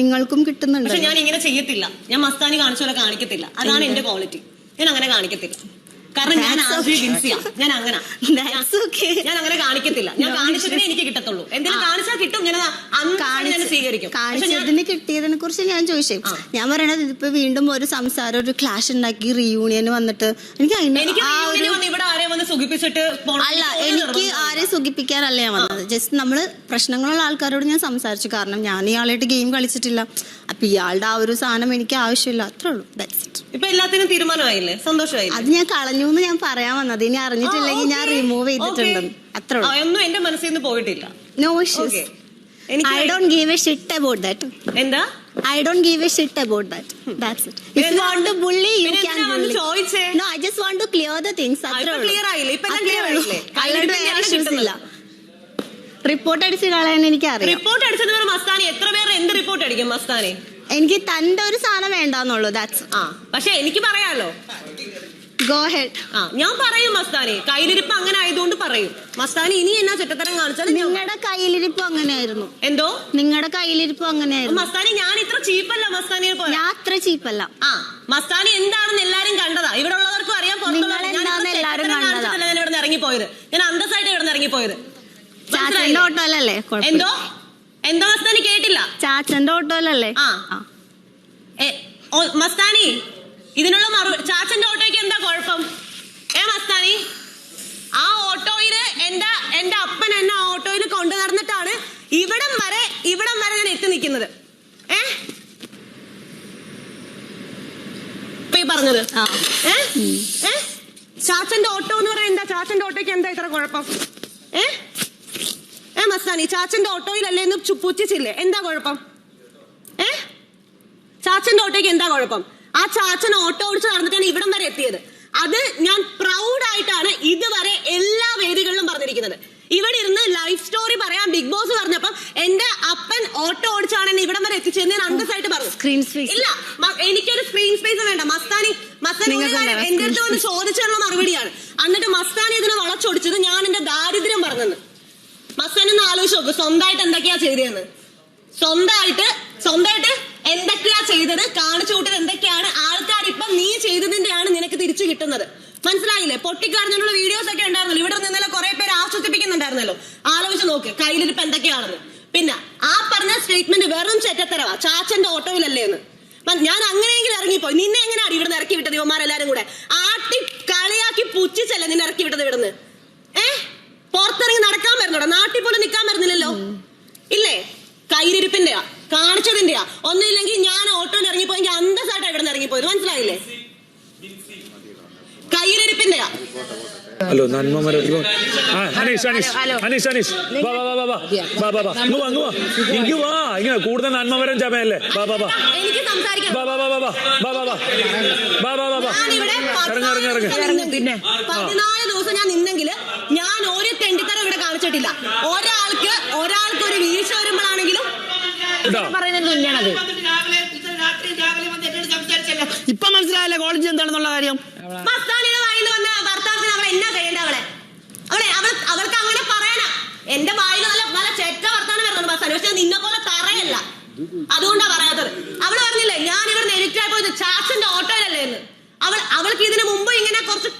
നിങ്ങൾക്കും കിട്ടുന്നുണ്ട് പക്ഷെ ഞാൻ ഇങ്ങനെ ചെയ്യത്തില്ല. ഞാൻ മസ്താനി കാണിച്ച പോലെ കാണിക്കത്തില്ല. അതാണ് എന്റെ ക്വാളിറ്റി. ഞാൻ അങ്ങനെ കാണിക്കത്തില്ല. കാരണം ഞാൻ. ഞാൻ അങ്ങനെ. ഞാൻ അങ്ങനെ കാണിക്കത്തില്ല. ഞാൻ കാണിച്ചതിന് എനിക്ക് കിട്ടത്തുള്ളൂ. എന്തെങ്കിലും കാണിച്ചാൽ കിട്ടും. ഞാൻ അന്ന് സ്വീകരിക്കും. കാണിച്ചതിന് കിട്ടിയതിനെ കുറിച്ച് ഞാൻ ചോദിച്ചേ. ഞാൻ പറയണത് ഇതിപ്പോ വീണ്ടും ഒരു സംസാരം ഒരു ക്ലാഷ് ഉണ്ടാക്കി റീയൂണിയൻ വന്നിട്ട് എനിക്ക് ആ ഒരു വന്ന് ഇവിടെ ആരെയും വന്ന് സുഖിപ്പിച്ചിട്ട് അല്ല എനിക്ക്. ആരെ സുഖിപ്പിക്കാനല്ല ഞാൻ വന്നത് ജസ്റ്റ് നമ്മൾ പ്രശ്നങ്ങളുള്ള ആൾക്കാരോട് ഞാൻ സംസാരിച്ചു. കാരണം ഞാൻ ഇയാളായിട്ട് ഗെയിം കളിച്ചിട്ടില്ല. അപ്പൊ ഇയാളുടെ ആ ഒരു സാധനം എനിക്ക് ആവശ്യമില്ല. അത്രേ ഉള്ളൂ. ദാറ്റ്സ് ഇറ്റ് ഇപ്പൊ എല്ലാത്തിനും തീരുമാനമായില്ലേ? സന്തോഷമായില്ലേ? അത് ഞാൻ കളഞ്ഞു എന്ന് ഞാൻ പറയാൻ വന്നത്. ഇനി അറിഞ്ഞിട്ടില്ലെങ്കിൽ ഞാൻ റിമൂവ് ചെയ്തിട്ടുണ്ട് അത്രേ ഉള്ളൂ. ഒന്നും എന്റെ മനസ്സിൽ നിന്ന് പോയിട്ടില്ല. No issues I don't give a shit about that എന്താ? I don't give a shit about that that's it if you want to bully you can bully no I just want No, Things. ആ, അത്രേ. Report അടിച്ച് കളയാൻ എനിക്ക് അറിയാം report അടിച്ചത് പേര് മസ്താനി എത്ര പേർ എന്ത് റിപ്പോർട്ട് അടിക്കും മസ്താനി? എനിക്ക് തന്റെ ഒരു സാധനം വേണ്ടെന്നുള്ളൂ ദാറ്റ്സ് ആ പക്ഷെ എനിക്ക് പറയാലോ. ഗോ ഹെഡ് ആ ഞാൻ പറയും മസ്താനി കയ്യിലിരിപ്പ് അങ്ങനെ ആയതുകൊണ്ട് പറയും. മസ്താനി ഇനി എന്നാ ചുറ്റത്തരം കാണിച്ചാൽ നിങ്ങളുടെ കയ്യിലിരിപ്പ് അങ്ങനെയായിരുന്നു. എന്തോ? നിങ്ങളുടെ കയ്യിലിരിപ്പ് അങ്ങനെയായിരുന്നു. മസ്താനി ഞാൻ ഇത്ര ചീപ്പല്ല മസ്താനിയെ പോലെ. ഞാൻ അത്ര ചീപ്പല്ല. ആ മസ്താനി എന്താണെന്ന് എല്ലാരും കണ്ടതാ. ഇവിടെ ഉള്ളവർക്കും ഇറങ്ങിപ്പോയത് ഞാൻ അന്തസ്സായിട്ട് ഇവിടെ ഇറങ്ങിപ്പോയത് ചാച്ചന്റെ മനസ്സിലായില്ലേ? ഓട്ടോയിലല്ലേ? കുഴപ്പമില്ല. എന്തോ? എന്തോ മസ്താനി കേട്ടില്ല. ചാച്ചന്റെ ഓട്ടോയിലല്ലേ? ആ. മസ്താനി ഇതിനുള്ള മറു ചാച്ചന്റെ ഓട്ടോയ്ക്ക് എന്താ കുഴപ്പം? ഏ മസ്താനി? ആ ഓട്ടോയിൽ എന്റെ എന്റെ അപ്പൻ എന്നെ ആ ഓട്ടോയിൽ കൊണ്ടു നടന്നിട്ടാണ് ഇവിടം വരെ ഇവിടം വരെ ഞാൻ എത്തി നിൽക്കുന്നത്. ഏ? പറഞ്ഞത്. ഏ? ചാച്ചന്റെ ഓട്ടോ എന്ന് പറയാൻ എന്താ? ചാച്ചന്റെ ഓട്ടോയ്ക്ക് എന്താ ഇത്ര കുഴപ്പം? ഏ? ഏ മസ്താനി ചാച്ചന്റെ ഓട്ടോയിലല്ലേ എന്ന് പുച്ഛിച്ചില്ലേ? എന്താ കുഴപ്പം? ഏ? ചാച്ചന്റെ ഓട്ടോയ്ക്ക് എന്താ കുഴപ്പം? ആ ചാച്ചൻ ഓട്ടോ ഓടിച്ച് നടന്നിട്ടാണ് ഇവിടം വരെ എത്തിയത്. അത് ഞാൻ പ്രൗഡായിട്ടാണ് ഇതുവരെ എല്ലാ വേദികളിലും പറഞ്ഞിരിക്കുന്നത്. ഇവിടെ ഇരുന്ന് ലൈഫ് സ്റ്റോറി പറയാൻ ബിഗ് ബോസ് പറഞ്ഞപ്പം എന്റെ അപ്പൻ ഓട്ടോ ഓടിച്ചാണ് എന്നെ ഇവിടം വരെ എത്തിച്ചത് ഞാൻ അന്തസ്സായിട്ട് പറഞ്ഞു. സ്ക്രീൻ സ്പേസ് ഇല്ല എനിക്കൊരു സ്ക്രീൻ സ്പേസ് വേണ്ട. മസ്താനി എന്റെ അടുത്ത് വന്ന് ചോദിച്ചുള്ള മറുപടിയാണ്. എന്നിട്ട് മസ്താനി ഇതിനെ വളച്ചൊടിച്ചത് ഞാൻ എന്റെ ദാരിദ്ര്യം പറഞ്ഞെന്ന്. മസ്താനി ഒന്ന് ആലോചിച്ച് നോക്ക് സ്വന്തമായിട്ട് എന്തൊക്കെയാ ചെയ്തതെന്ന് സ്വന്തമായിട്ട് സ്വന്തമായിട്ട് എന്തൊക്കെയാ ചെയ്തത്? കാണിച്ചു കൂട്ടത് എന്തൊക്കെയാണ്? ആൾക്കാർ ഇപ്പം നീ ചെയ്തതിന്റെയാണ് നിനക്ക് തിരിച്ചു കിട്ടുന്നത്. മനസ്സിലായില്ലേ? പൊട്ടിക്കറിഞ്ഞുള്ള വീഡിയോസ് ഒക്കെ ഉണ്ടായിരുന്നല്ലോ. ഇവിടെ നിന്നല്ല കുറെ പേര് ആശ്വസിപ്പിക്കുന്നുണ്ടായിരുന്നല്ലോ. ആലോചിച്ച് നോക്ക് കയ്യിലിരിപ്പ് എന്തൊക്കെയാണെന്ന്. പിന്നെ ആ പറഞ്ഞ സ്റ്റേറ്റ്മെന്റ് വെറും ചെറ്റത്തരവാ. ചാച്ചന്റെ ഓട്ടോയിലല്ലേ എന്ന് ഞാൻ അങ്ങനെയെങ്കിലും ഇറങ്ങിപ്പോയി. നിന്നെ എങ്ങനെയാണ് ഇവിടുന്ന് ഇറക്കി വിട്ടത് ഇവന്മാരെല്ലാരും കൂടെ. ആട്ടി കളിയാക്കി പുച്ഛിച്ചല്ലേ നിന്നെ ഇറക്കി വിട്ടത് ഇവിടുന്ന്? ഏ? പുറത്തിറങ്ങി നടക്കാൻ വരുന്നുണ്ടോ നാട്ടിൽ പോലും നിൽക്കാൻ വരുന്നില്ലല്ലോ? ഇല്ലേ? കൈരിപ്പിന്റെയാ കാണിച്ചതിന്റെയാ. ഒന്നുമില്ലെങ്കിൽ ഞാൻ ഓട്ടോയിൽ ഇറങ്ങിപ്പോയെങ്കിൽ അന്തസ്സായിട്ടാ ഇവിടെ നിന്ന് ഇറങ്ങിപ്പോയത്. മനസ്സിലായില്ലേ? ഹലോ നന്മമര അനീഷ് അനീഷ് അനീഷ് അനീഷ് വാ വാ വാ വാ വാ വാ വാ ഇങ്ങ് വാ ഇങ്ങ് വാ. ഇങ്ങ് വാ. ഇങ്ങനെ കൂടുതൽ നന്മമരം ചമയല്ലേ? വാ വാ വാ വാ വാ വാ വാ വാ വാ വാ വാ വാ വാ വാ വാ ഇറങ്ങ ഇറങ്ങ ഇറങ്ങ. പിന്നെ. പതിനാല് ദിവസം ഞാൻ നിന്നെങ്കിൽ ഞാൻ ഒരു തെണ്ടിത്തരം ഇവിടെ കാണിച്ചിട്ടില്ല. ഒരാൾക്ക് ഒരാൾക്ക് ഒരു വീഴ്ച വരുമ്പോഴാണെങ്കിലും പറയുന്നത് തന്നെയാണത് ഇപ്പൊ മനസ്സിലായല്ലേ കോളേജ് എന്താണെന്നുള്ള കാര്യം? അവൾ അവൾ അവൾക്ക് അങ്ങനെ പറയണം. എന്റെ വായിൽ നല്ല നല്ല ചെറ്റ വർത്താനം വരുന്നുണ്ട് മസ്താനി പക്ഷെ നിന്നെ പോലെ തറയല്ല. അതുകൊണ്ടാ പറയാത്തത്. അവൾ പറഞ്ഞില്ലേ ഞാൻ ഇവിടെ എഡിക്റ്റ് ആയി പോയത് ചാച്ചന്റെ ഓട്ടോയിലല്ലേ അവൾ അവൾക്ക് ഇതിനു മുമ്പ് ഇങ്ങനെ കുറച്ച്